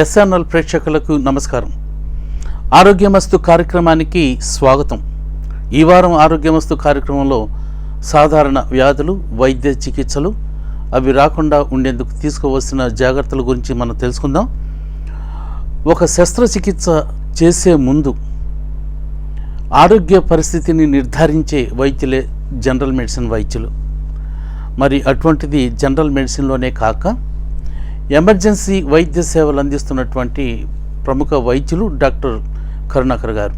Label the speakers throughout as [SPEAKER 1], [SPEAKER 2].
[SPEAKER 1] SNL ప్రేక్షకులకు నమస్కారం. ఆరోగ్యమస్తు కార్యక్రమానికి స్వాగతం. ఈ వారం ఆరోగ్యమస్తు కార్యక్రమంలో సాధారణ వ్యాధులు వైద్య చికిత్సలు అవి రాకుండా ఉండేందుకు తీసుకోవాల్సిన జాగ్రత్తల గురించి మనం తెలుసుకుందాం. ఒక శస్త్రచికిత్స చేసే ముందు ఆరోగ్య పరిస్థితిని నిర్ధారించే వైద్యులే జనరల్ మెడిసిన్ వైద్యులు. మరి అటువంటిది జనరల్ మెడిసిన్లోనే కాక ఎమర్జెన్సీ వైద్య సేవలు అందిస్తున్నటువంటి ప్రముఖ వైద్యులు డాక్టర్ కరుణాకర్ గారు.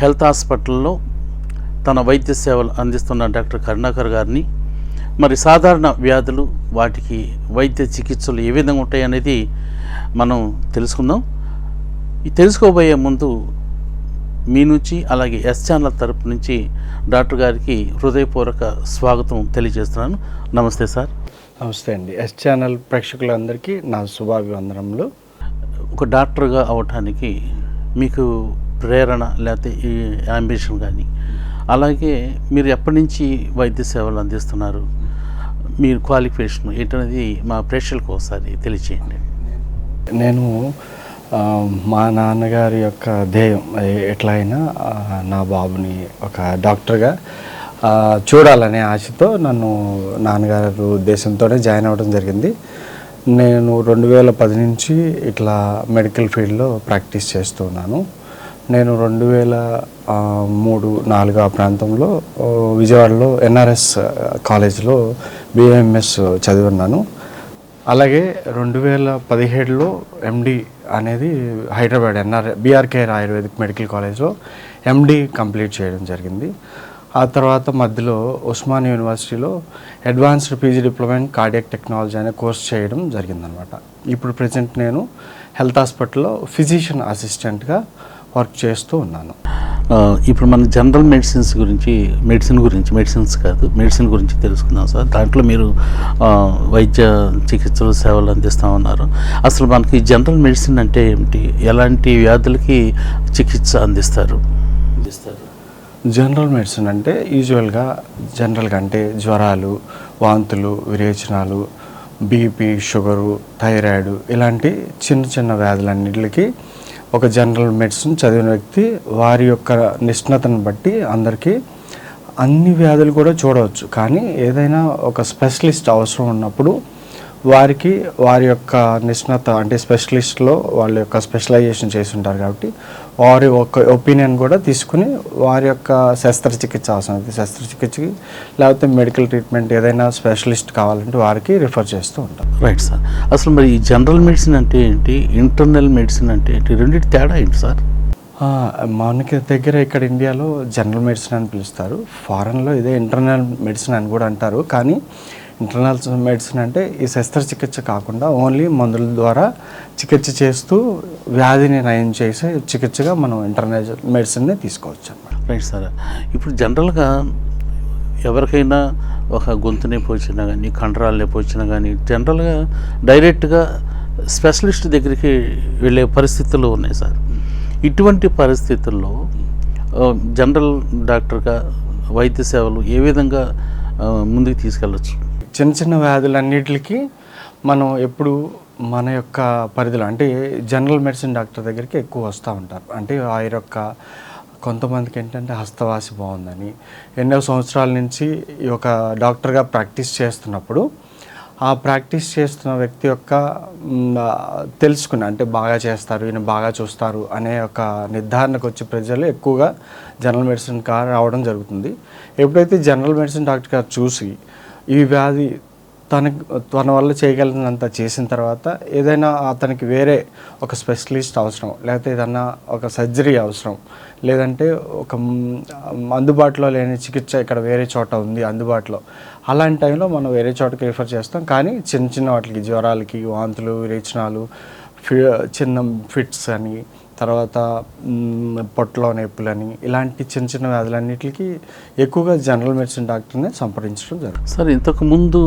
[SPEAKER 1] హెల్త్ హాస్పిటల్లో తన వైద్య సేవలు అందిస్తున్న డాక్టర్ కరుణాకర్ గారిని మరి సాధారణ వ్యాధులు వాటికి వైద్య చికిత్సలు ఏ విధంగా ఉంటాయి అనేది మనం తెలుసుకుందాం. తెలుసుకోబోయే ముందు మీ నుంచి అలాగే ఎస్ ఛానల్ తరపు నుంచి డాక్టర్ గారికి హృదయపూర్వక స్వాగతం తెలియజేస్తున్నాను. నమస్తే సార్.
[SPEAKER 2] నమస్తే అండి. ఎస్ ఛానల్ ప్రేక్షకులందరికీ నా శుభాభివందనములు.
[SPEAKER 1] ఒక డాక్టర్గా అవటానికి మీకు ప్రేరణ లేకపోతే ఈ అంబిషన్ కానీ అలాగే మీరు ఎప్పటి నుంచి వైద్య సేవలు అందిస్తున్నారు మీరు క్వాలిఫికేషన్ ఏంటనేది మా ప్రేక్షకులకు ఒకసారి తెలియచేయండి.
[SPEAKER 2] నేను మా నాన్నగారి యొక్క ధ్యేయం ఎట్లా అయినా నా బాబుని ఒక డాక్టర్గా చూడాలనే ఆశతో నన్ను నాన్నగారు ఉద్దేశంతోనే జాయిన్ అవ్వడం జరిగింది. నేను రెండు వేల పది నుంచి ఇట్లా మెడికల్ ఫీల్డ్లో ప్రాక్టీస్ చేస్తూ ఉన్నాను. నేను రెండు వేల మూడు నాలుగు ఆ ప్రాంతంలో విజయవాడలో ఎన్ఆర్ఎస్ కాలేజ్లో బిఎంఎస్ చదివి ఉన్నాను అలాగే రెండు వేల పదిహేడులో ఎండి అనేది Hyderabad NR BRKR ayurvedic medical కాలేజ్లో ఎండి కంప్లీట్ చేయడం జరిగింది. ఆ తర్వాత మధ్యలో ఉస్మాన్ యూనివర్సిటీలో advanced PG diploma in cardiac technology అనే కోర్స్ చేయడం జరిగిందనమాట ఇప్పుడు ప్రజెంట్ నేను హెల్త్ హాస్పిటల్లో ఫిజిషియన్ అసిస్టెంట్గా వర్క్ చేస్తూ ఉన్నాను.
[SPEAKER 1] ఇప్పుడు మన జనరల్ మెడిసిన్స్ గురించి మెడిసిన్ గురించి మెడిసిన్స్ కాదు మెడిసిన్ గురించి తెలుసుకుందాం సార్. దాంట్లో మీరు వైద్య చికిత్సలు సేవలు అందిస్తూ ఉన్నారు. అసలు మనకి జనరల్ మెడిసిన్ అంటే ఏమిటి? ఎలాంటి వ్యాధులకి చికిత్స అందిస్తారు? అందిస్తారు.
[SPEAKER 2] జనరల్ మెడిసిన్ అంటే యూజువల్గా జనరల్గా అంటే జ్వరాలు వాంతులు విరేచనాలు బీపీ షుగరు థైరాయిడ్ ఇలాంటి చిన్న చిన్న వ్యాధులన్నిటికి ఒక జనరల్ మెడిసిన్ చదివిన వ్యక్తి వారి యొక్క నిష్ణతను బట్టి అందరికీ అన్ని వ్యాధులు కూడా చూడవచ్చు. కానీ ఏదైనా ఒక స్పెషలిస్ట్ అవసరం ఉన్నప్పుడు వారికి వారి యొక్క నిష్ణత అంటే స్పెషలిస్ట్లో వాళ్ళ యొక్క స్పెషలైజేషన్ చేసి ఉంటారు కాబట్టి వారి యొక్క ఒపీనియన్ కూడా తీసుకుని వారి యొక్క శస్త్రచికిత్స అవసరం. అయితే శస్త్రచికిత్సకి లేకపోతే మెడికల్ ట్రీట్మెంట్ ఏదైనా స్పెషలిస్ట్ కావాలంటే వారికి రిఫర్ చేస్తూ ఉంటాం.
[SPEAKER 1] Right sir. అసలు మరి ఈ జనరల్ మెడిసిన్ అంటే ఏంటి? ఇంటర్నల్ మెడిసిన్ అంటే ఏంటి? రెండింటి తేడా ఏంటి సార్?
[SPEAKER 2] మనకి దగ్గర ఇక్కడ ఇండియాలో జనరల్ మెడిసిన్ అని పిలుస్తారు. ఫారెన్లో ఇదే ఇంటర్నల్ మెడిసిన్ అని కూడా అంటారు. కానీ ఇంటర్నల్ మెడిసిన్ అంటే ఈ శస్త్రచికిత్స కాకుండా ఓన్లీ మందుల ద్వారా చికిత్స చేస్తూ వ్యాధిని నయం చేసే చికిత్సగా మనం ఇంటర్నల్ మెడిసిన్ని తీసుకోవచ్చు అన్నమాట.
[SPEAKER 1] రైట్ సార్ ఇప్పుడు జనరల్గా ఎవరికైనా ఒక గొంతు నొప్పి వచ్చినా కానీ కండరాలు నొప్పి వచ్చినా కానీ జనరల్గా డైరెక్ట్గా స్పెషలిస్ట్ దగ్గరికి వెళ్ళే పరిస్థితులు ఉన్నాయి సార్ ఇటువంటి పరిస్థితుల్లో జనరల్ డాక్టర్గా వైద్య సేవలు ఏ విధంగా ముందుకు తీసుకెళ్ళచ్చు?
[SPEAKER 2] చిన్న చిన్న వ్యాధులన్నిటికి మనం ఎప్పుడు మన యొక్క పరిధిలో అంటే జనరల్ మెడిసిన్ డాక్టర్ దగ్గరికి ఎక్కువ వస్తూ ఉంటారు. అంటే వారి యొక్క కొంతమందికి ఏంటంటే హస్తవాసి బాగుందని. ఎన్నో సంవత్సరాల నుంచి ఈ యొక్క డాక్టర్గా ప్రాక్టీస్ చేస్తున్నప్పుడు ఆ ప్రాక్టీస్ చేస్తున్న వ్యక్తి యొక్క తెలుసుకుని అంటే బాగా చేస్తారు ఈయన బాగా చూస్తారు అనే ఒక నిర్ధారణకు వచ్చే ప్రజలు ఎక్కువగా జనరల్ మెడిసిన్ కా రావడం జరుగుతుంది. ఎప్పుడైతే జనరల్ మెడిసిన్ డాక్టర్ గారు చూసి ఈ వ్యాధి తన తన వల్ల చేయగలిగినంత చేసిన తర్వాత ఏదైనా అతనికి వేరే ఒక స్పెషలిస్ట్ అవసరం లేకపోతే ఏదన్నా ఒక సర్జరీ అవసరం లేదంటే ఒక అందుబాటులో లేని చికిత్స ఇక్కడ వేరే చోట ఉంది అందుబాటులో. అలాంటి టైంలో మనం వేరే చోటకి రిఫర్ చేస్తాం. కానీ చిన్న చిన్న వాటికి జ్వరాలకి వాంతులు విరేచనాలు ఫి చిన్న ఫిట్స్ అని తర్వాత పొట్టలో నొప్పులని ఇలాంటి చిన్న చిన్న వ్యాధులన్నిటికి ఎక్కువగా జనరల్ మెడిసిన్ డాక్టర్ని సంప్రదించడం జరుగుతుంది.
[SPEAKER 1] సార్ ఇంతకు ముందు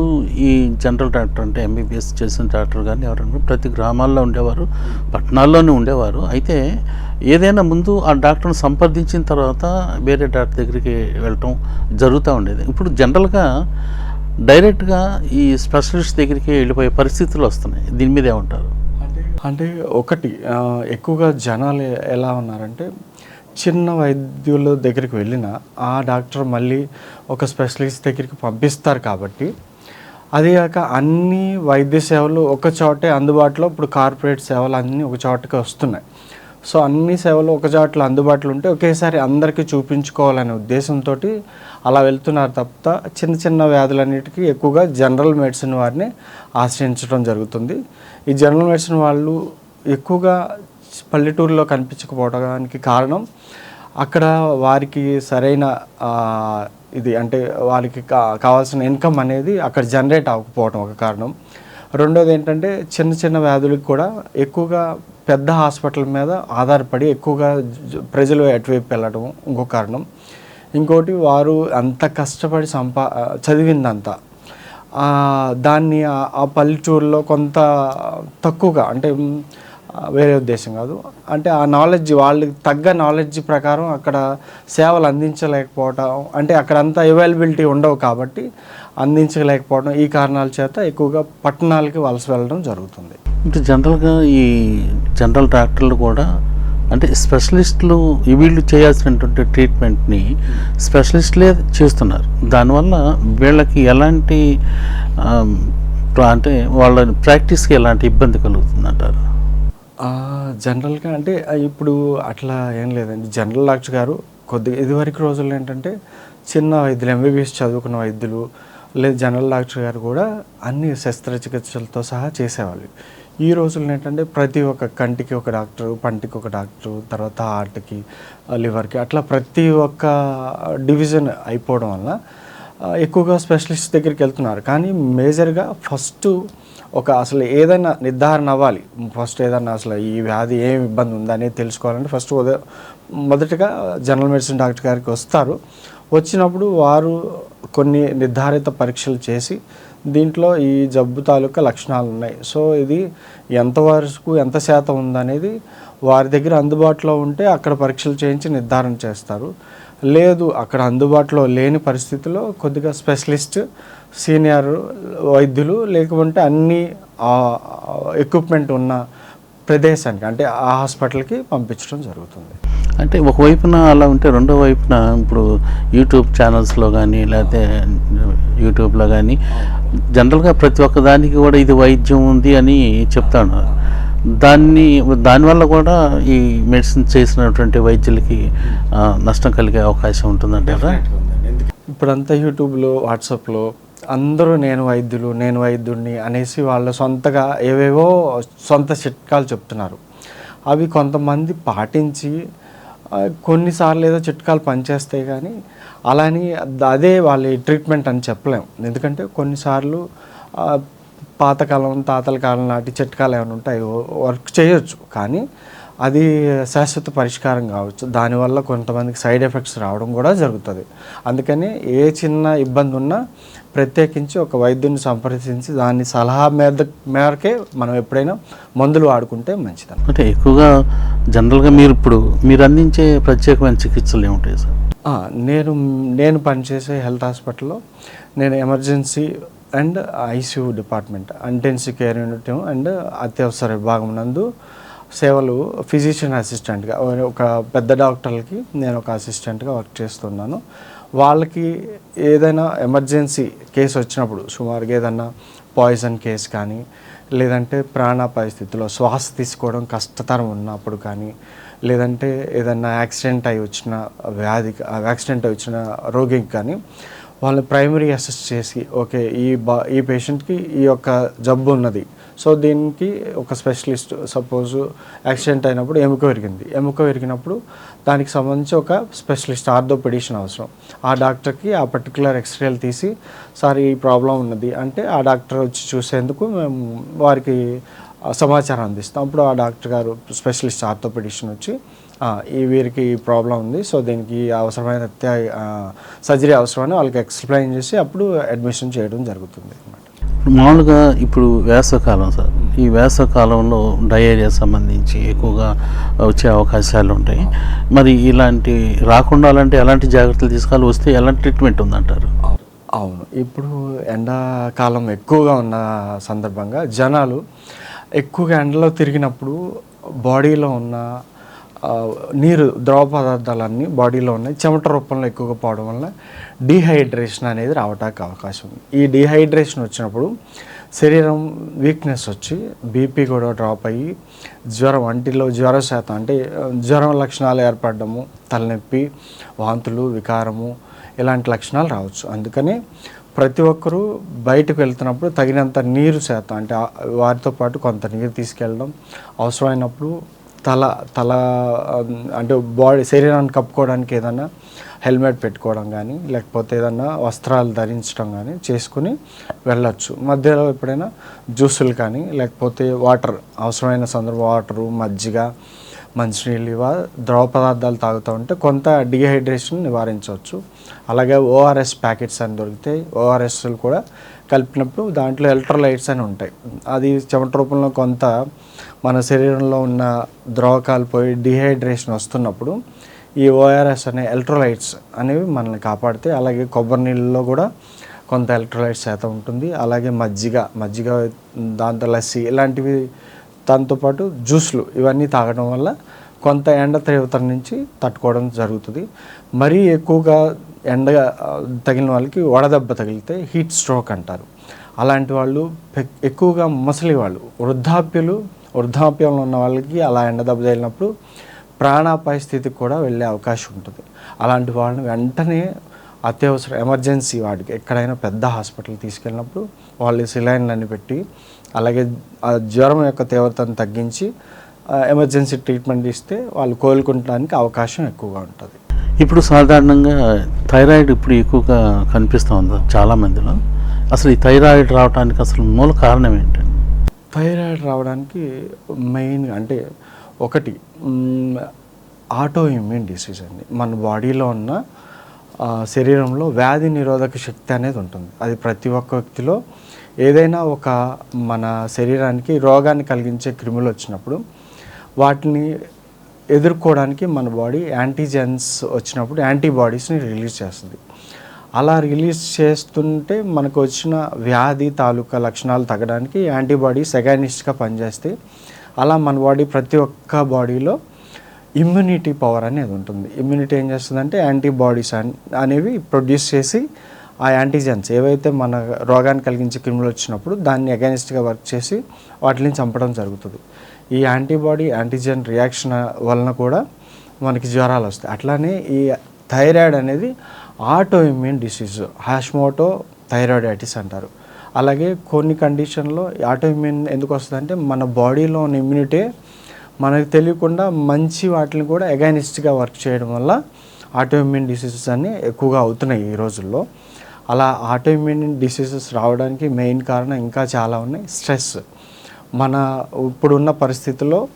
[SPEAKER 1] ఈ జనరల్ డాక్టర్ అంటే ఎంబీబీఎస్ చేసిన డాక్టర్ కానీ ఎవరైనా ప్రతి గ్రామాల్లో ఉండేవారు పట్టణాల్లోనే ఉండేవారు. అయితే ఏదైనా ముందు ఆ డాక్టర్ని సంప్రదించిన తర్వాత వేరే డాక్టర్ దగ్గరికి వెళ్ళటం జరుగుతూ ఉండేది. ఇప్పుడు జనరల్గా డైరెక్ట్గా ఈ స్పెషలిస్ట్ దగ్గరికి వెళ్ళిపోయే పరిస్థితులు వస్తున్నాయి. దీని మీద ఏమంటారు?
[SPEAKER 2] అంటే ఒకటి ఎక్కువగా జనాలు ఎలా ఉన్నారంటే చిన్న వైద్యుల దగ్గరికి వెళ్ళిన ఆ డాక్టర్ మళ్ళీ ఒక స్పెషలిస్ట్ దగ్గరికి పంపిస్తారు కాబట్టి అదే కాక అన్ని వైద్య సేవలు ఒక చోటే అందుబాటులో ఇప్పుడు కార్పొరేట్ సేవలు అన్నీ ఒక చోటకి వస్తున్నాయి. సో అన్ని సేవలు ఒక చోట్ల అందుబాటులో ఉంటే ఒకేసారి అందరికీ చూపించుకోవాలనే ఉద్దేశంతో అలా వెళ్తున్నారు తప్ప చిన్న చిన్న వ్యాధులన్నిటికీ ఎక్కువగా జనరల్ మెడిసిన్ వారిని ఆశ్రయించడం జరుగుతుంది. ఈ జనరల్ మెడిసిన్ వాళ్ళు ఎక్కువగా పల్లెటూరులో కనిపించకపోవడానికి కారణం అక్కడ వారికి సరైన ఇది అంటే వారికి కా కావాల్సిన ఇన్కమ్ అనేది అక్కడ జనరేట్ అవ్వకపోవడం ఒక కారణం. రెండోది ఏంటంటే చిన్న చిన్న వ్యాధులకు కూడా ఎక్కువగా పెద్ద హాస్పిటల్ మీద ఆధారపడి ఎక్కువగా ప్రజలు అటువైపు వెళ్ళడం ఇంకో కారణం. ఇంకోటి వారు అంత కష్టపడి సంపా చదివిందంతా. దాన్ని ఆ- పల్లెటూరులో కొంత తక్కువగా అంటే వేరే ఉద్దేశం కాదు. అంటే ఆ నాలెడ్జ్ వాళ్ళకి తగ్గ నాలెడ్జ్ ప్రకారం అక్కడ సేవలు అందించలేకపోవటం అంటే అక్కడంతా అవైలబిలిటీ ఉండవు కాబట్టి అందించలేకపోవడం ఈ కారణాల చేత ఎక్కువగా పట్టణాలకి వలస వెళ్ళడం జరుగుతుంది.
[SPEAKER 1] ఇంకా జనరల్గా ఈ జనరల్ డాక్టర్లు కూడా అంటే స్పెషలిస్టులు వీళ్ళు చేయాల్సినటువంటి ట్రీట్మెంట్ని స్పెషలిస్టులే చేస్తున్నారు. దానివల్ల వీళ్ళకి ఎలాంటి అంటే వాళ్ళ ప్రాక్టీస్కి ఎలాంటి ఇబ్బంది కలుగుతుందంటారు?
[SPEAKER 2] జనరల్గా అంటే ఇప్పుడు అట్లా ఏం లేదండి. జనరల్ డాక్టర్ గారు కొద్దిగా ఇదివరకు రోజుల్లో ఏంటంటే చిన్న వైద్యులు ఎంబీబీఎస్ చదువుకున్న వైద్యులు లేదు జనరల్ డాక్టర్ గారు కూడా అన్ని శస్త్రచికిత్సలతో సహా చేసేవాళ్ళు. ఈ రోజుల్లో ఏంటంటే ప్రతి ఒక్క కంటికి ఒక డాక్టరు పంటికి ఒక డాక్టరు తర్వాత హార్ట్కి లివర్కి అట్లా ప్రతి ఒక్క డివిజన్ అయిపోవడం వల్ల ఎక్కువగా స్పెషలిస్ట్ దగ్గరికి వెళ్తున్నారు. కానీ మేజర్గా ఫస్ట్ ఒక అసలు ఏదైనా నిర్ధారణ అవ్వాలి. ఫస్ట్ ఏదైనా అసలు ఈ వ్యాధి ఏం ఇబ్బంది ఉందనేది తెలుసుకోవాలంటే ఫస్ట్ మొదటగా జనరల్ మెడిసిన్ డాక్టర్ గారికి వస్తారు. వచ్చినప్పుడు వారు కొన్ని నిర్ధారిత పరీక్షలు చేసి దీంట్లో ఈ జబ్బు తాలూకా లక్షణాలు ఉన్నాయి. సో ఇది ఎంతవరకు ఎంత శాతం ఉందనేది వారి దగ్గర అందుబాటులో ఉంటే అక్కడ పరీక్షలు చేయించి నిర్ధారణ చేస్తారు. లేదు అక్కడ అందుబాటులో లేని పరిస్థితిలో కొద్దిగా స్పెషలిస్ట్ సీనియర్ వైద్యులు లేకుంటే అన్ని ఎక్విప్మెంట్ ఉన్న ప్రదేశానికి అంటే ఆ హాస్పిటల్కి పంపించడం జరుగుతుంది.
[SPEAKER 1] అంటే ఒకవైపున అలా ఉంటే రెండో వైపున ఇప్పుడు యూట్యూబ్ ఛానల్స్లో కానీ లేకపోతే యూట్యూబ్లో కానీ జనరల్గా ప్రతి ఒక్కదానికి కూడా ఇది వైద్యం ఉంది అని చెప్తాను దాన్ని దానివల్ల కూడా ఈ మెడిసిన్ చేసినటువంటి వైద్యులకి నష్టం కలిగే అవకాశం ఉంటుందంటారా?
[SPEAKER 2] ఇప్పుడంతా యూట్యూబ్లో వాట్సాప్లో అందరూ నేను వైద్యులు నేను వైద్యుడిని అనేసి వాళ్ళ సొంతగా ఏవేవో సొంత చిట్కాలు చెప్తున్నారు. అవి కొంతమంది పాటించి కొన్నిసార్లు ఏదో చిట్కాలు పనిచేస్తాయి కానీ అలాని అదే వాళ్ళ ట్రీట్మెంట్ అని చెప్పలేం. ఎందుకంటే కొన్నిసార్లు పాతకాలం తాతల కాలం నాటి చిట్కాలు ఏమైనా ఉంటాయి వర్క్ చేయొచ్చు. కానీ అది శాశ్వత పరిష్కారం కావచ్చు. దానివల్ల కొంతమందికి సైడ్ ఎఫెక్ట్స్ రావడం కూడా జరుగుతుంది. అందుకని ఏ చిన్న ఇబ్బంది ఉన్నా ప్రత్యేకించి ఒక వైద్యుని సంప్రదించి దాని సలహా మీద మేరకే మనం ఎప్పుడైనా మందులు వాడుకుంటే మంచిదన్న
[SPEAKER 1] అంటే ఎక్కువగా జనరల్గా మీరు ఇప్పుడు మీరు అందించే ప్రత్యేకమైన చికిత్సలు ఏముంటాయి సార్?
[SPEAKER 2] నేను నేను పనిచేసే హెల్త్ హాస్పిటల్లో నేను emergency and ICU department intensive care unit and అత్యవసర విభాగం నందు సేవలు ఫిజిషియన్ అసిస్టెంట్గా ఒక పెద్ద డాక్టర్లకి నేను ఒక అసిస్టెంట్గా వర్క్ చేస్తున్నాను. వాళ్ళకి ఏదైనా ఎమర్జెన్సీ కేసు వచ్చినప్పుడు సుమారుగా ఏదైనా పాయిజన్ కేసు కానీ లేదంటే ప్రాణాపాయ స్థితిలో శ్వాస తీసుకోవడం కష్టతరం ఉన్నప్పుడు కానీ లేదంటే ఏదన్నా యాక్సిడెంట్ అయి వచ్చిన వ్యాధి యాక్సిడెంట్ అయి వచ్చిన రోగికి కానీ వాళ్ళని ప్రైమరీ అసెస్ చేసి ఓకే ఈ బా ఈ పేషెంట్కి ఈ యొక్క జబ్బు ఉన్నది. సో దీనికి ఒక స్పెషలిస్ట్ సపోజ్ యాక్సిడెంట్ అయినప్పుడు ఎముక విరిగింది. ఎముక విరిగినప్పుడు దానికి సంబంధించి ఒక స్పెషలిస్ట్ ఆర్థోపెడిషన్ అవసరం. ఆ డాక్టర్కి ఆ పర్టికులర్ ఎక్స్రేలు తీసి సార్ ఈ ప్రాబ్లం ఉన్నది. అంటే ఆ డాక్టర్ వచ్చి చూసేందుకు మేము వారికి సమాచారం అందిస్తాం. అప్పుడు ఆ డాక్టర్ గారు స్పెషలిస్ట్ ఆర్థోపెడిషన్ వచ్చి ఈ వీరికి ఈ ప్రాబ్లం ఉంది. సో దీనికి అవసరమైన సర్జరీ అవసరమని వాళ్ళకి ఎక్స్ప్లెయిన్ చేసి అప్పుడు అడ్మిషన్ చేయడం జరుగుతుంది అన్నమాట.
[SPEAKER 1] మామూలుగా ఇప్పుడు వేసవకాలం సార్. ఈ వేసవకాలంలో డయేరియా సంబంధించి ఎక్కువగా వచ్చే అవకాశాలు ఉంటాయి. మరి ఇలాంటి రాకుండా అలాంటి ఎలాంటి జాగ్రత్తలు తీసుకోవాలి? వస్తే ఎలాంటి ట్రీట్మెంట్ ఉందంటారు?
[SPEAKER 2] అవును. ఇప్పుడు ఎండాకాలం ఎక్కువగా ఉన్న సందర్భంగా జనాలు ఎక్కువగా ఎండలో తిరిగినప్పుడు బాడీలో ఉన్న నీరు ద్రవ పదార్థాలన్నీ బాడీలో ఉన్నాయి. చెమట రూపంలో ఎక్కువగా పోవడం వల్ల డీహైడ్రేషన్ అనేది రావడానికి అవకాశం ఉంది. ఈ డీహైడ్రేషన్ వచ్చినప్పుడు శరీరం వీక్నెస్ వచ్చి బీపీ కూడా డ్రాప్ అయ్యి జ్వరం అంటిలో జ్వర శాతం అంటే జ్వరం లక్షణాలు ఏర్పడము తలనొప్పి వాంతులు వికారము ఇలాంటి లక్షణాలు రావచ్చు. అందుకని ప్రతి ఒక్కరూ బయటకు వెళ్తున్నప్పుడు తగినంత నీరు శాతం అంటే వారితో పాటు కొంత నీరు తీసుకెళ్ళడం అవసరమైనప్పుడు తల తల అంటే బాడీ శరీరాన్ని కప్పుకోవడానికి ఏదైనా హెల్మెట్ పెట్టుకోవడం కానీ లేకపోతే ఏదైనా వస్త్రాలు ధరించడం కానీ చేసుకుని వెళ్ళొచ్చు. మధ్యలో ఎప్పుడైనా జ్యూసులు కానీ లేకపోతే వాటర్ అవసరమైన సందర్భం వాటరు మజ్జిగ మంచినీళ్ళు ఇవ ద్రవ పదార్థాలు తాగుతూ ఉంటే కొంత డిహైడ్రేషన్ నివారించవచ్చు. అలాగే ఓఆర్ఎస్ ప్యాకెట్స్ అని దొరుకుతాయి ఓఆర్ఎస్లు కూడా కలిపినప్పుడు దాంట్లో ఎలక్ట్రోలైట్స్ అని ఉంటాయి. అది చెమట రూపంలో కొంత మన శరీరంలో ఉన్న ద్రవకాలు పోయి డిహైడ్రేషన్ వస్తున్నప్పుడు ఈ ఓఆర్ఎస్ అనే ఎలక్ట్రోలైట్స్ అనేవి మనల్ని కాపాడితే అలాగే కొబ్బరి నీళ్ళలో కూడా కొంత ఎలక్ట్రోలైట్స్ శాతం ఉంటుంది. అలాగే మజ్జిగ మజ్జిగ దాంతో లస్సీ ఇలాంటివి దాంతోపాటు జ్యూస్లు ఇవన్నీ తాగడం వల్ల కొంత ఎండ తీవ్రత నుంచి తట్టుకోవడం జరుగుతుంది. మరీ ఎక్కువగా ఎండ తగిలిన వాళ్ళకి వడదెబ్బ తగిలితే హీట్ స్ట్రోక్ అంటారు. అలాంటి వాళ్ళు పె- ఎక్కువగా ముసలి వాళ్ళు వృద్ధాప్యులు వృద్ధాప్యంలో ఉన్న వాళ్ళకి అలా ఎండ దెబ్బ తగిలినప్పుడు ప్రాణాపాయ స్థితికి కూడా వెళ్ళే అవకాశం ఉంటుంది. అలాంటి వాళ్ళని వెంటనే అత్యవసర ఎమర్జెన్సీ వాడికి ఎక్కడైనా పెద్ద హాస్పిటల్ తీసుకెళ్ళినప్పుడు వాళ్ళు సిలైన్లన్నీ పెట్టి అలాగే ఆ జ్వరం యొక్క తీవ్రతను తగ్గించి ఎమర్జెన్సీ ట్రీట్మెంట్ ఇస్తే వాళ్ళు కోలుకుంటానికి అవకాశం ఎక్కువగా ఉంటుంది.
[SPEAKER 1] ఇప్పుడు సాధారణంగా థైరాయిడ్ ఇప్పుడు ఎక్కువగా కనిపిస్తూ ఉంది చాలా మందిలో. అసలు ఈ థైరాయిడ్ రావడానికి అసలు మూల కారణం ఏంటండి
[SPEAKER 2] థైరాయిడ్ రావడానికి మెయిన్ అంటే ఒకటి ఆటో ఇమ్యూన్ డిసీజ్ అండి. మన బాడీలో ఉన్న శరీరంలో వ్యాధి నిరోధక శక్తి అనేది ఉంటుంది. అది ప్రతి ఒక్క వ్యక్తిలో ఏదైనా ఒక మన శరీరానికి రోగాన్ని కలిగించే క్రిములు వచ్చినప్పుడు వాటిని ఎదుర్కోవడానికి మన బాడీ యాంటీజెన్స్ వచ్చినప్పుడు యాంటీబాడీస్ని రిలీజ్ చేస్తుంది. అలా రిలీజ్ చేస్తుంటే మనకు వచ్చిన వ్యాధి తాలూకా లక్షణాలు తగ్గడానికి యాంటీబాడీస్ ఎగానిస్ట్గా పనిచేస్తాయి అలా మన బాడీ ప్రతి ఒక్క బాడీలో ఇమ్యూనిటీ పవర్ అనేది ఉంటుంది. ఇమ్యూనిటీ ఏం చేస్తుందంటే యాంటీబాడీస్ అనేవి ప్రొడ్యూస్ చేసి ఆ యాంటీజెన్స్ ఏవైతే మన రోగాన్ని కలిగించే క్రిములు వచ్చినప్పుడు దాన్ని అగెనిస్ట్గా వర్క్ చేసి వాటిని చంపడం జరుగుతుంది. ఈ యాంటీబాడీ యాంటీజెన్ రియాక్షన్ వలన కూడా మనకి జ్వరాలు వస్తాయి. అట్లానే ఈ థైరాయిడ్ అనేది auto immune disease Hashimoto thyroiditis అంటారు. అలాగే కొన్ని కండిషన్లో ఆటో ఇమ్యూన్ ఎందుకు వస్తుందంటే మన బాడీలో ఉన్న ఇమ్యూనిటీ మనకు తెలియకుండా మంచి వాటిని కూడా ఎగైనిస్ట్గా వర్క్ చేయడం వల్ల ఆటో ఇమ్యూన్ డిసీజెస్ అన్నీ ఎక్కువగా అవుతున్నాయి ఈ రోజుల్లో. అలా ఆటో ఇమ్యూన్ డిసీజెస్ రావడానికి మెయిన్ కారణం ఇంకా చాలా ఉన్నాయి. స్ట్రెస్. మన ఇప్పుడున్న పరిస్థితుల్లో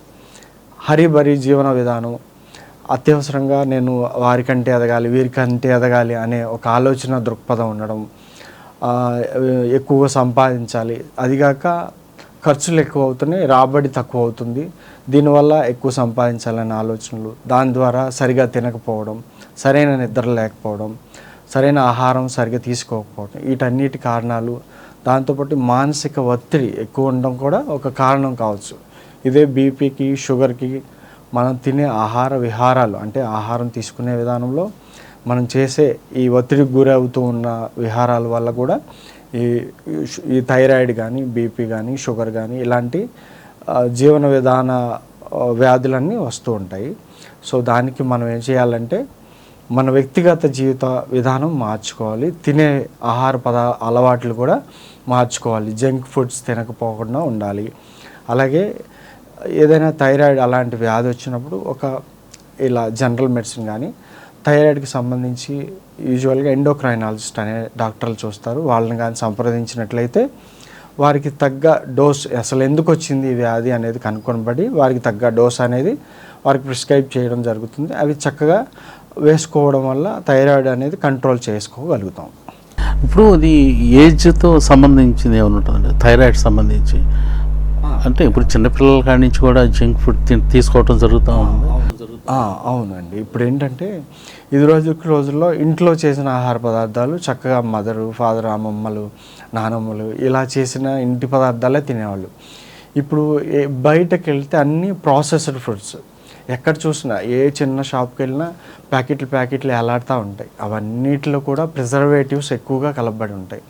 [SPEAKER 2] హరిబరి జీవన విధానం అత్యవసరంగా నేను వారికంటే ఎదగాలి వీరికంటే ఎదగాలి అనే ఒక ఆలోచన దృక్పథం ఉండడం ఎక్కువగా సంపాదించాలి. అదిగాక ఖర్చులు ఎక్కువ అవుతున్నాయి రాబడి తక్కువ అవుతుంది. దీనివల్ల ఎక్కువ సంపాదించాలనే ఆలోచనలు దాని ద్వారా సరిగా తినకపోవడం సరైన నిద్ర లేకపోవడం సరైన ఆహారం సరిగా తీసుకోకపోవడం వీటన్నిటి కారణాలు దాంతోపాటు మానసిక ఒత్తిడి ఎక్కువ ఉండడం కూడా ఒక కారణం కావచ్చు. ఇదే బీపీకి షుగర్కి మనం తినే ఆహార విహారాలు అంటే ఆహారం తీసుకునే విధానంలో మనం చేసే ఈ ఒత్తిడికి గురవుతూ ఉన్న విహారాల వల్ల కూడా ఈ ఈ థైరాయిడ్ కానీ బీపీ కానీ షుగర్ కానీ ఇలాంటి జీవన విధాన వ్యాధులన్నీ వస్తూ ఉంటాయి. సో దానికి మనం ఏం చేయాలంటే మన వ్యక్తిగత జీవిత విధానం మార్చుకోవాలి. తినే ఆహార పద అలవాట్లు కూడా మార్చుకోవాలి. జంక్ ఫుడ్స్ తినకపోకుండా ఉండాలి. అలాగే ఏదైనా థైరాయిడ్ అలాంటి వ్యాధి వచ్చినప్పుడు ఒక ఇలా జనరల్ మెడిసిన్ కానీ థైరాయిడ్కి సంబంధించి యూజువల్గా ఎండోక్రైనాలజిస్ట్ అనే డాక్టర్లు చూస్తారు. వాళ్ళని కానీ సంప్రదించినట్లయితే వారికి తగ్గ డోస్ అసలు ఎందుకు వచ్చింది ఈ వ్యాధి అనేది కనుక్కొనబడి వారికి తగ్గ డోస్ అనేది వారికి ప్రిస్క్రైబ్ చేయడం జరుగుతుంది. అవి చక్కగా వేసుకోవడం వల్ల థైరాయిడ్ అనేది కంట్రోల్ చేసుకోగలుగుతాం.
[SPEAKER 1] ఇప్పుడు అది ఏజ్తో సంబంధించింది ఏమైనా ఉంటుందండి? థైరాయిడ్ సంబంధించి? అంటే ఇప్పుడు చిన్నపిల్లల కాడి నుంచి కూడా జంక్ ఫుడ్ తీ- తీసుకోవటం జరుగుతూ ఉంది.
[SPEAKER 2] అవునండి. ఇప్పుడు ఏంటంటే ఇది రోజుకి రోజుల్లో ఇంట్లో చేసిన ఆహార పదార్థాలు చక్కగా మదరు ఫాదర్ అమ్మమ్మలు నానమ్మలు ఇలా చేసిన ఇంటి పదార్థాలే తినేవాళ్ళు. ఇప్పుడు బయటకు వెళ్తే అన్ని ప్రాసెస్డ్ ఫుడ్స్. ఎక్కడ చూసినా ఏ చిన్న షాప్కి వెళ్ళినా ప్యాకెట్లు ప్యాకెట్లు ఎలాడుతూ ఉంటాయి. అవన్నిటిలో కూడా ప్రిజర్వేటివ్స్ ఎక్కువగా కలపబడి ఉంటాయి.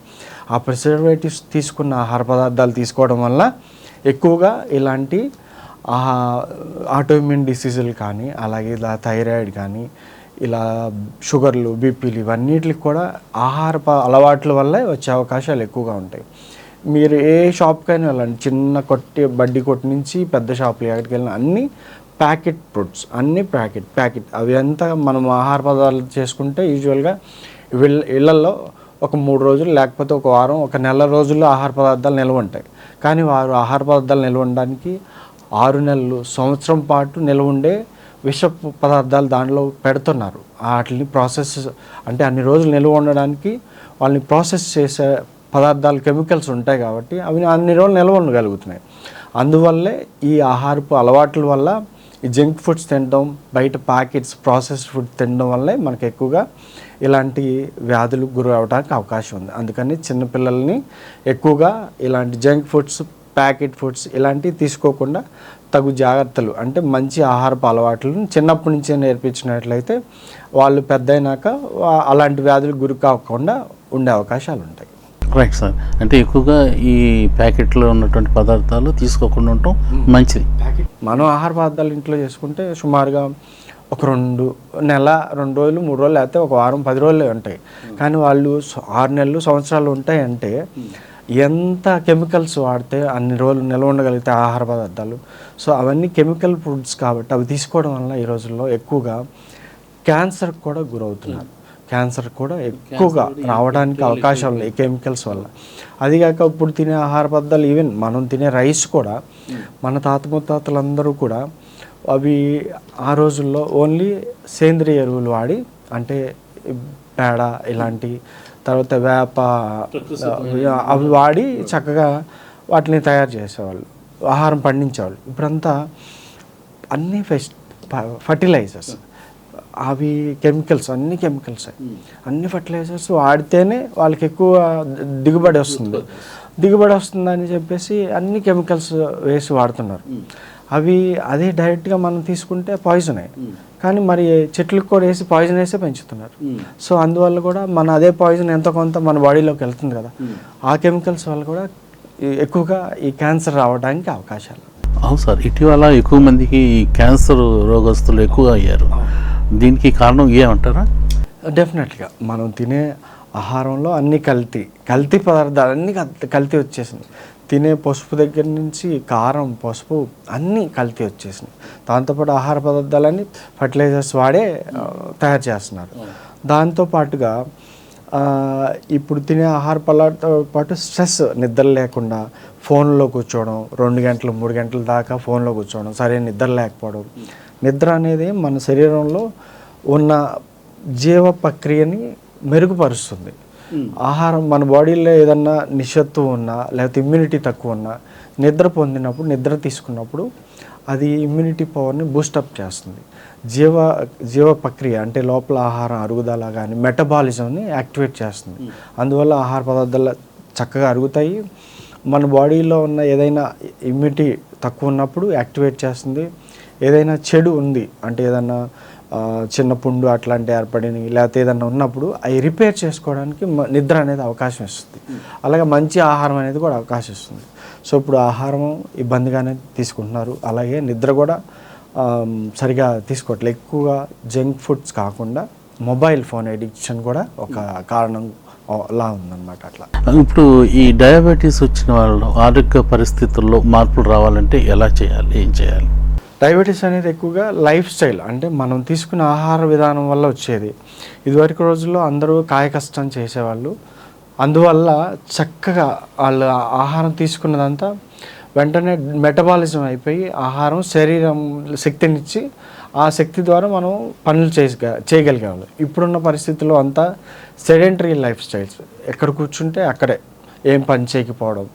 [SPEAKER 2] ఆ ప్రిజర్వేటివ్స్ తీసుకున్న ఆహార పదార్థాలు తీసుకోవడం వల్ల ఎక్కువగా ఇలాంటి ఆటోఇమ్యూన్ డిసీజులు కానీ అలాగే ఇలా థైరాయిడ్ కానీ ఇలా షుగర్లు బీపీలు ఇవన్నిటికి కూడా ఆహార ప- అలవాట్ల వల్లే వచ్చే అవకాశాలు ఎక్కువగా ఉంటాయి. మీరు ఏ షాప్కైనా వెళ్ళండి. చిన్న కొట్టి బడ్డీ కొట్టు నుంచి పెద్ద షాపులు ఎక్కడికి వెళ్ళినా అన్నీ ప్యాకెట్ ఫుడ్స్ అన్ని ప్యాకెట్ ప్యాకెట్. అవి అంతా మనం ఆహార పదార్థాలు చేసుకుంటే యూజువల్గా వీళ్ళ ఇళ్ళల్లో ఒక మూడు రోజులు లేకపోతే ఒక వారం ఒక నెల రోజుల్లో ఆహార పదార్థాలు నిల్వ ఉంటాయి. కానీ వారు ఆహార పదార్థాలు నిల్వ ఉండడానికి ఆరు నెలలు సంవత్సరం పాటు నిల్వ ఉండే విష పదార్థాలు దానిలో పెడుతున్నారు. వాటిని ప్రాసెస్ అంటే అన్ని రోజులు నిల్వ ఉండడానికి వాళ్ళని ప్రాసెస్ చేసే పదార్థాలు కెమికల్స్ ఉంటాయి కాబట్టి అవి అన్ని రోజులు నిల్వ ఉండగలుగుతున్నాయి. అందువల్లే ఈ ఆహారపు అలవాట్ల వల్ల ఈ జంక్ ఫుడ్స్ తినడం బయట ప్యాకెట్స్ ప్రాసెస్డ్ ఫుడ్ తినడం వల్లే మనకు ఎక్కువగా ఇలాంటి వ్యాధులు గురి అవడానికి అవకాశం ఉంది. అందుకని చిన్నపిల్లల్ని ఎక్కువగా ఇలాంటి జంక్ ఫుడ్స్ ప్యాకెట్ ఫుడ్స్ ఇలాంటివి తీసుకోకుండా తగు జాగ్రత్తలు అంటే మంచి ఆహారపు అలవాట్లను చిన్నప్పటి నుంచే నేర్పించినట్లయితే వాళ్ళు పెద్దయినాక అలాంటి వ్యాధులకు గురి కాకుండా ఉండే అవకాశాలు ఉంటాయి.
[SPEAKER 1] రైట్ సార్ అంటే ఎక్కువగా ఈ ప్యాకెట్లో ఉన్నటువంటి పదార్థాలు తీసుకోకుండా ఉండటం మంచిది.
[SPEAKER 2] మనం ఆహార పదార్థాలు ఇంట్లో చేసుకుంటే సుమారుగా ఒక రెండు నెల రెండు రోజులు మూడు రోజులు లేకపోతే ఒక వారం పది రోజులు ఉంటాయి. కానీ వాళ్ళు ఆరు నెలలు సంవత్సరాలు ఉంటాయి అంటే ఎంత కెమికల్స్ వాడితే అన్ని రోజులు నిల్వ ఉండగలిగితే ఆహార పదార్థాలు. సో అవన్నీ కెమికల్ ఫుడ్స్ కాబట్టి అవి తీసుకోవడం వల్ల ఈ రోజుల్లో ఎక్కువగా క్యాన్సర్ కూడా గురవుతున్నారు. క్యాన్సర్ కూడా ఎక్కువగా రావడానికి అవకాశాలు ఉన్నాయి కెమికల్స్ వల్ల. అదిగాక ఇప్పుడు తినే ఆహార పదార్థాలు ఈవెన్ మనం తినే రైస్ కూడా మన తాత ముత్తాతలందరూ కూడా అవి ఆ రోజుల్లో ఓన్లీ సేంద్రియ ఎరువులు వాడి అంటే పేడ ఇలాంటి తర్వాత వేప అవి వాడి చక్కగా వాటిని తయారు చేసేవాళ్ళు ఆహారం పండించేవాళ్ళు. ఇప్పుడంతా అన్ని ఫెస్ట్ ఫర్టిలైజర్స్. అవి కెమికల్స్ అన్ని కెమికల్స్. అన్ని ఫర్టిలైజర్స్ వాడితేనే వాళ్ళకి ఎక్కువ దిగుబడి వస్తుంది. దిగుబడి వస్తుందని చెప్పేసి అన్ని కెమికల్స్ వేసి వాడుతున్నారు. అవి అదే డైరెక్ట్గా మనం తీసుకుంటే పాయిజనే. కానీ మరి చెట్లకు కూడా వేసి పాయిజన్ వేసే పెంచుతున్నారు. సో అందువల్ల కూడా మన అదే పాయిజన్ ఎంతో కొంత మన బాడీలోకి వెళ్తుంది కదా. ఆ కెమికల్స్ వల్ల కూడా ఎక్కువగా ఈ క్యాన్సర్ రావడానికి అవకాశాలు.
[SPEAKER 1] అవును సార్ ఇటీవల ఎక్కువ మందికి క్యాన్సర్ రోగస్తులు ఎక్కువ అయ్యారు. దీనికి కారణం ఏమంటారా?
[SPEAKER 2] డెఫినెట్గా మనం తినే ఆహారంలో అన్ని కల్తీ కల్తీ పదార్థాలు అన్ని కల్తీ వచ్చేసింది తినే పసుపు దగ్గర నుంచి కారం పసుపు అన్నీ కల్తీ వచ్చేసినాయి. దాంతోపాటు ఆహార పదార్థాలన్నీ ఫర్టిలైజర్స్ వాడే తయారు చేస్తున్నారు. దాంతో పాటుగా ఇప్పుడు తినే ఆహార పదార్థాలతో పాటు స్ట్రెస్ నిద్ర లేకుండా ఫోన్లో కూర్చోవడం రెండు గంటలు మూడు గంటల దాకా ఫోన్లో కూర్చోవడం సరైన నిద్ర లేకపోవడం నిద్ర అనేది మన శరీరంలో ఉన్న జీవ ప్రక్రియని మెరుగుపరుస్తుంది. ఆహారం మన బాడీలో ఏదన్నా నిషత్తు ఉన్నా లేకపోతే ఇమ్యూనిటీ తక్కువ ఉన్నా నిద్ర పొందినప్పుడు నిద్ర తీసుకున్నప్పుడు అది ఇమ్యూనిటీ పవర్ని బూస్టప్ చేస్తుంది. జీవ జీవ ప్రక్రియ అంటే లోపల ఆహారం అరుగుదల కానీ మెటబాలిజంని యాక్టివేట్ చేస్తుంది. అందువల్ల ఆహార పదార్థాలు చక్కగా అరుగుతాయి. మన బాడీలో ఉన్న ఏదైనా ఇమ్యూనిటీ తక్కువ ఉన్నప్పుడు యాక్టివేట్ చేస్తుంది. ఏదైనా చెడు ఉంది అంటే ఏదైనా చిన్న పుండు అట్లాంటి ఏర్పడినవి లేకపోతే ఏదైనా ఉన్నప్పుడు అవి రిపేర్ చేసుకోవడానికి నిద్ర అనేది అవకాశం ఇస్తుంది. అలాగే మంచి ఆహారం అనేది కూడా అవకాశం ఇస్తుంది. సో ఇప్పుడు ఆహారం ఇబ్బందిగానే తీసుకుంటున్నారు. అలాగే నిద్ర కూడా సరిగా తీసుకోవట్లేదు. ఎక్కువగా జంక్ ఫుడ్స్ కాకుండా మొబైల్ ఫోన్ ఎడిక్షన్ కూడా ఒక కారణం ఆ, లా ఉందన్నమాట అట్లా.
[SPEAKER 1] ఇప్పుడు ఈ డయాబెటీస్ వచ్చిన వాళ్ళు ఆరోగ్య పరిస్థితుల్లో మార్పులు రావాలంటే ఎలా చేయాలి? ఏం చేయాలి?
[SPEAKER 2] డయాబెటీస్ అనేది ఎక్కువగా లైఫ్ స్టైల్ అంటే మనం తీసుకునే ఆహార విధానం వల్ల వచ్చేది. ఇదివరకు రోజుల్లో అందరూ కాయ కష్టం చేసేవాళ్ళు. అందువల్ల చక్కగా వాళ్ళు ఆహారం తీసుకున్నదంతా వెంటనే మెటబాలిజం అయిపోయి ఆహారం శరీరం శక్తినిచ్చి ఆ శక్తి ద్వారా మనం పనులు చేసి చేయగలిగాము ఇప్పుడున్న పరిస్థితుల్లో అంతా సెడెంటరీ లైఫ్ స్టైల్స్. ఎక్కడ కూర్చుంటే అక్కడే. ఏం పని చేయకపోవడం.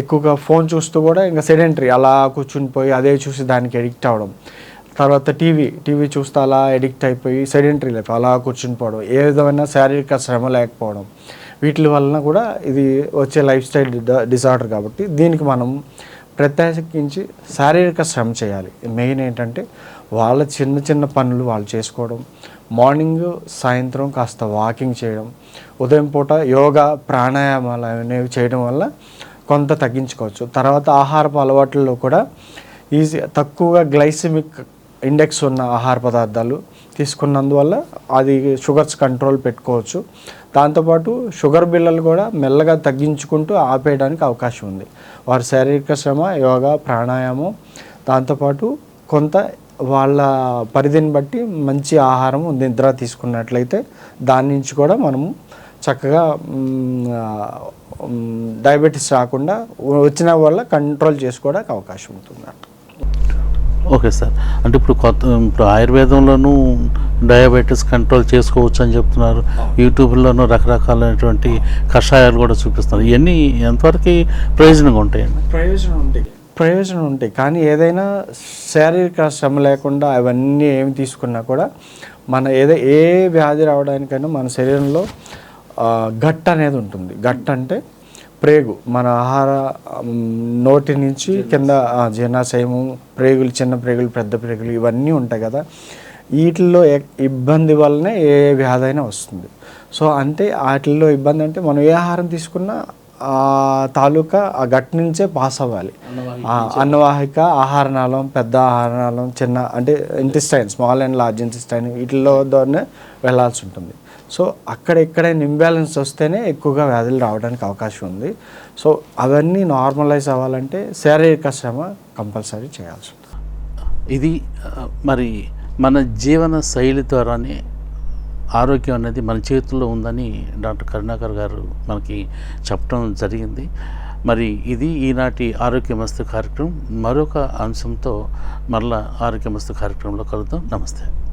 [SPEAKER 2] ఎక్కువగా ఫోన్ చూస్తూ కూడా ఇంకా సెడెంటరీ అలా కూర్చుని పోయి అదే చూసి దానికి ఎడిక్ట్ అవ్వడం. తర్వాత టీవీ టీవీ చూస్తే అలా ఎడిక్ట్ అయిపోయి సెడెంటరీ లైఫ్ అలా కూర్చుని పోవడం. ఏ విధమైన శారీరక శ్రమ లేకపోవడం. వీటి వలన కూడా ఇది వచ్చే లైఫ్ స్టైల్ డిసార్డర్ కాబట్టి దీనికి మనం ప్రత్యేకించి శారీరక శ్రమ చేయాలి. మెయిన్ ఏంటంటే వాళ్ళ చిన్న చిన్న పనులు వాళ్ళు చేసుకోవడం. మార్నింగ్ సాయంత్రం కాస్త వాకింగ్ చేయడం ఉదయం పూట యోగా ప్రాణాయామాలు అనేవి చేయడం వల్ల కొంత తగ్గించుకోవచ్చు. తర్వాత ఆహారపు అలవాట్లలో కూడా ఈజీ తక్కువగా గ్లైసిమిక్ ఇండెక్స్ ఉన్న ఆహార పదార్థాలు తీసుకున్నందువల్ల అది షుగర్స్ కంట్రోల్ పెట్టుకోవచ్చు. దాంతోపాటు షుగర్ బిల్లలు కూడా మెల్లగా తగ్గించుకుంటూ ఆపేయడానికి అవకాశం ఉంది. వారి శారీరక శ్రమ యోగా ప్రాణాయామం దాంతోపాటు కొంత వాళ్ళ పరిధిని బట్టి మంచి ఆహారం నిద్ర తీసుకున్నట్లయితే దాని నుంచి కూడా మనము చక్కగా డయాబెటీస్ రాకుండా వచ్చిన వల్ల కంట్రోల్ చేసుకోవడానికి అవకాశం ఉంటుంది
[SPEAKER 1] ఓకే సార్. అంటే ఇప్పుడు కొత్త ఇప్పుడు ఆయుర్వేదంలోనూ డయాబెటీస్ కంట్రోల్ చేసుకోవచ్చు అని చెప్తున్నారు. యూట్యూబ్లోనూ రకరకాలైనటువంటి కషాయాలు కూడా చూపిస్తున్నారు. ఇవన్నీ ఎంతవరకు ప్రయోజనంగా ఉంటాయండి?
[SPEAKER 2] ప్రయోజనం ఉంటాయి. ప్రయోజనం ఉంటాయి. కానీ ఏదైనా శారీరక శ్రమ లేకుండా అవన్నీ ఏమి తీసుకున్నా కూడా మన ఏదో ఏ వ్యాధి రావడానికైనా మన శరీరంలో గట్ అనేది ఉంటుంది. గట్ అంటే ప్రేగు. మన ఆహార నోటి నుంచి కింద జీర్ణాశయము ప్రేగులు చిన్న ప్రేగులు పెద్ద ప్రేగులు ఇవన్నీ ఉంటాయి కదా. వీటిల్లో ఇబ్బంది వల్లనే ఏ వ్యాధి అయినా వస్తుంది. సో అంటే వాటిల్లో ఇబ్బంది అంటే మనం ఏ ఆహారం తీసుకున్నా తాలూకా ఆ గట్ నుంచే పాస్ అవ్వాలి. అన్నవాహిక ఆహార నాళం పెద్ద ఆహార నాళం చిన్న అంటే intestine small and large intestine వీటిలో ద్వారానే వెళ్ళాల్సి ఉంటుంది. సో అక్కడ ఎక్కడైనా ఇంబ్యాలెన్స్ వస్తేనే ఎక్కువగా వ్యాధులు రావడానికి అవకాశం ఉంది. సో అవన్నీ నార్మలైజ్ అవ్వాలంటే శారీరక శ్రమ కంపల్సరీ చేయాల్సి ఉంటుంది.
[SPEAKER 1] ఇది మరి మన జీవన శైలి ద్వారానే ఆరోగ్యం అనేది మన చేతుల్లో ఉందని డాక్టర్ కరుణాకర్ గారు మనకి చెప్పడం జరిగింది. మరి ఇది ఈనాటి ఆరోగ్యమస్తు కార్యక్రమం. మరొక అంశంతో మరలా ఆరోగ్యమస్తు కార్యక్రమంలో కలుద్దాం. నమస్తే.